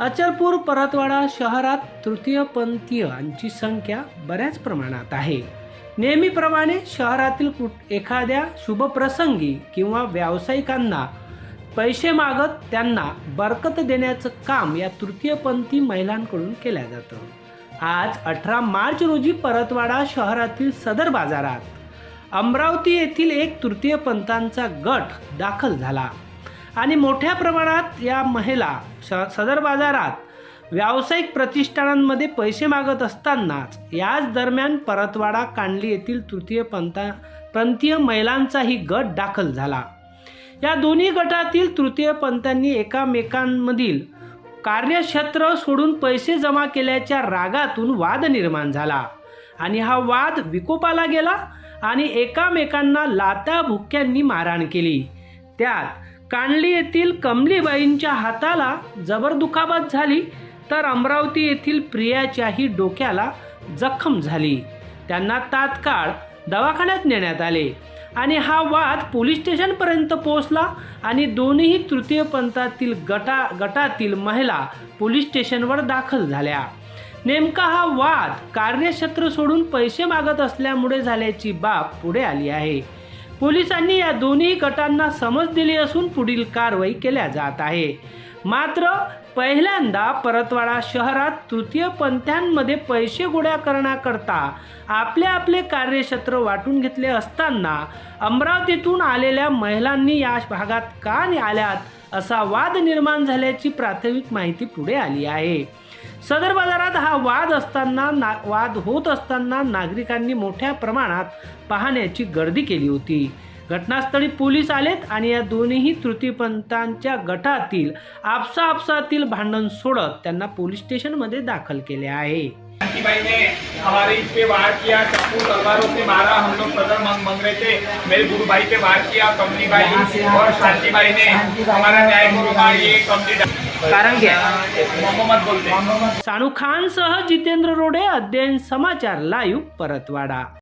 अचलपूर परतवाडा शहरात तृतीयपंथीयांची संख्या बऱ्याच प्रमाणात आहे. नेहमीप्रमाणे शहरातील कुठ एखाद्या शुभप्रसंगी किंवा व्यावसायिकांना पैसे मागत त्यांना बरकत देण्याचं काम या तृतीयपंथी महिलांकडून केलं जातं. आज अठरा मार्च रोजी परतवाडा शहरातील सदर बाजारात अमरावती येथील एक तृतीयपंथांचा गट दाखल झाला. आणि मोठ्या प्रमाणात या महिला स सदर बाजारात व्यावसायिक प्रतिष्ठानांमध्ये पैसे मागत असतानाच याच दरम्यान परतवाडा कांडली येथील तृतीयपंथा पंथीय महिलांचाही गट दाखल झाला. या दोन्ही गटातील तृतीयपंथांनी एकामेकांमधील कार्यक्षेत्र सोडून पैसे जमा केल्याच्या रागातून वाद निर्माण झाला आणि हा वाद विकोपाला गेला आणि एकामेकांना लाता भुक्क्यांनी मारहाण केली. त्यात कांडली येथील कमलीबाईंच्या हाताला जबर दुखापत झाली तर अमरावती येथील प्रियाच्याही डोक्याला जखम झाली. त्यांना तात्काळ दवाखान्यात नेण्यात आले आणि हा वाद पोलीस स्टेशनपर्यंत पोहोचला आणि दोन्ही तृतीयपंथातील गटा गटातील महिला पोलीस स्टेशनवर दाखल झाल्या. नेमका हा वाद कार्यक्षेत्र सोडून पैसे मागत असल्यामुळे झाल्याची बाब पुढे आली आहे. पोलिसांनी या दोन्ही गटांना समज दिली असून पुढील कारवाई केल्या जात आहे. मात्र पहिल्यांदा परतवाडा शहरात तृतीयपंथ्यांमध्ये पैसे गोळ्या करण्याकरता आपले आपले कार्यक्षेत्र वाटून घेतले असताना अमरावतीतून आलेल्या महिलांनी या भागात का आल्यात असा वाद निर्माण झाल्याची प्राथमिक माहिती पुढे आली आहे. सदर बाजारात हा वाद असताना ना वाद होत असताना नागरिकांनी मोठ्या प्रमाणात पाहण्याची गर्दी केली होती. घटनास्थळी पोलीस आलेत आणि या दोन्ही तृतीयपंथांच्या गटातील आपसा आपसातील भांडण सोडत त्यांना पोलीस स्टेशनमध्ये दाखल केले आहे. शांति भाई ने हमारे इस पे वार किया चाकू तलवारों से मारा हम लोग सदर मंग मंग रहे थे मेरे गुरु भाई पे वार किया कमली भाई और शांति भाई ने हमारा न्याय गुरु भाई ये कमली कारण क्या मोहम्मद बोलते हैं सानू खान सह जितेंद्र रोडे अध्ययन समाचार लाईव्ह परतवाडा